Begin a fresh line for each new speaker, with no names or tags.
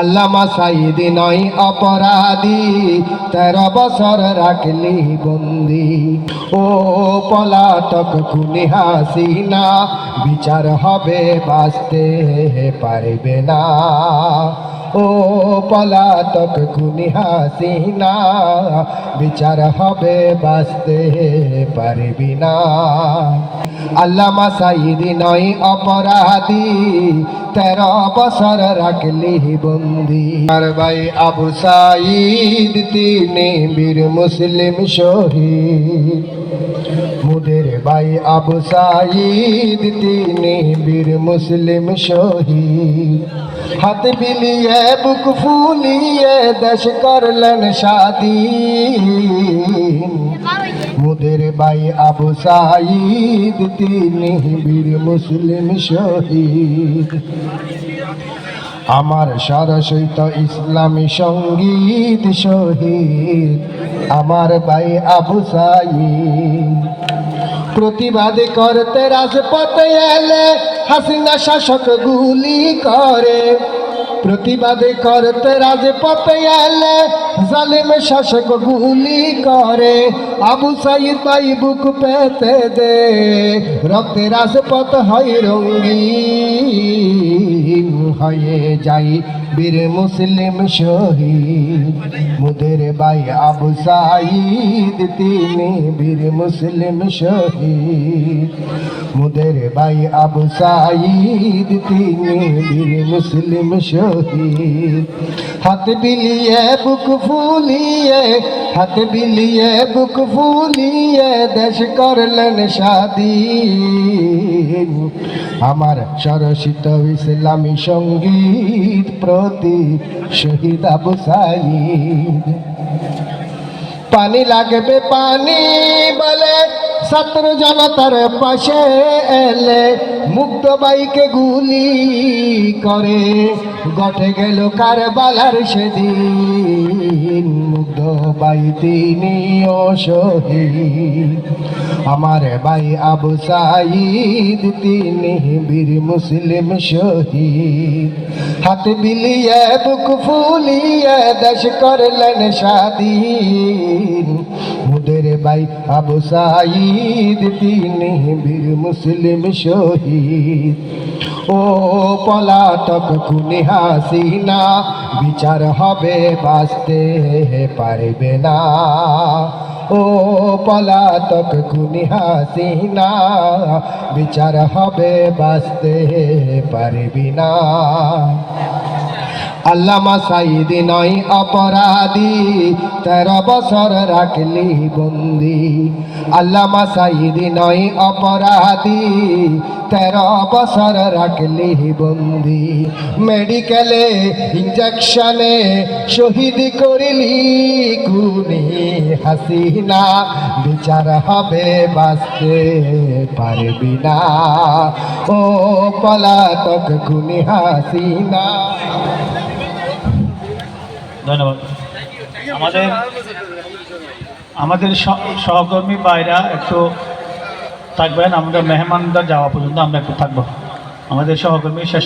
আল্লামা সাইদি নয় অপরাধী, তেরো বছর রাখলি বন্দি। ও পলাতক খুনি হাসিনা, বিচার হবে, বাঁচতে পারবে না। ও পলাতক খুনি হাসিনা, বিচার হবে, বাঁচতে পারবি না। আল্লামা সাইদি নয় অপরাধী, তেরো বছর রাখলি বন্দি। আর ভাই আবু সাইদ, তিনি বীর মুসলিম শহীদ। মুদের ভাই আবু সাইদ, তিনি বীর মুসলিম শহীদ। হাত বিলিয়ে বুক ফুলিয়ে দেশ করলেন স্বাধীন মুদের ভাই আবু সাইদ বীর মুসলিম শহীদ আমার সরসৈত ইসলামী সংগীত শহীদ আমার ভাই আবু সাইদ প্রতিবাদ করতে রাজপথে এলে হাসিনা শাসক গুলি করে। প্রতিবাদ করতে রাজপথে এলে জালিম শাসক গুলি করে। আবু সাইদ ভাই বুক পেতে দে। রক্তে রাজপথ হয় রঙ্গিন হয়ে যাই বীর মুসলিম শহীদ মুদের ভাই আবু সাইদ, তিনি বীর মুসলিম শহীদ মুদের ভাই আবু সাইদ, তিনি বীর মুসলিম শহীদ। হাত বিলিয়ে বুক ফুলিয়ে, হাত বিলিয়ে, বুক ফুলিয়ে, দেশ করলেন স্বাধীন। আমার সরসিত ইসলামী সংগীত প্রতি শহীদ আবু সাইদ। পানি লাগবে পানি বলে ছাত্র জনতার পাশে এলে মুগ্ধ বাইকে গুলি করে। গঠে গেল কারবালার সেদিন, মুগ্ধ বাই তিনি শহীদ আমার ভাই আবু সাইদ তিনি বীর মুসলিম শহীদ। হাত বিলিয়ে বুক ফুলিয়ে দেশ করলেন মুদের ভাই, আবু সাইদ তিনি বীর মুসলিম শহীদ। ও পলাতক খুনি হাসিনা, বিচার হবে, বাঁচতে পারবে না। ও পলাতক খুনি হাসিনা, বিচার হবে, বাঁচতে পারবি না। আল্লামা সাইদি নয় অপরাধী, তেরো বছর রাখলি বন্দি। আল্লামা সাইদি নয় অপরাধী, তেরো বছর রাখলি বন্দি। মেডিকেলে ইঞ্জেকশনে শহীদ করিলি কুনি হাসিনা, বিচার হবে বাঁচতে পারবি না। ও পলাতক খুনি হাসিনা।
ধন্যবাদ। আমাদের আমাদের সহ- সহকর্মী বাইরা একটু থাকবেন, আমাদের মেহমানদার যাওয়া পর্যন্ত আমরা একটু থাকব। আমাদের সহকর্মী শেষ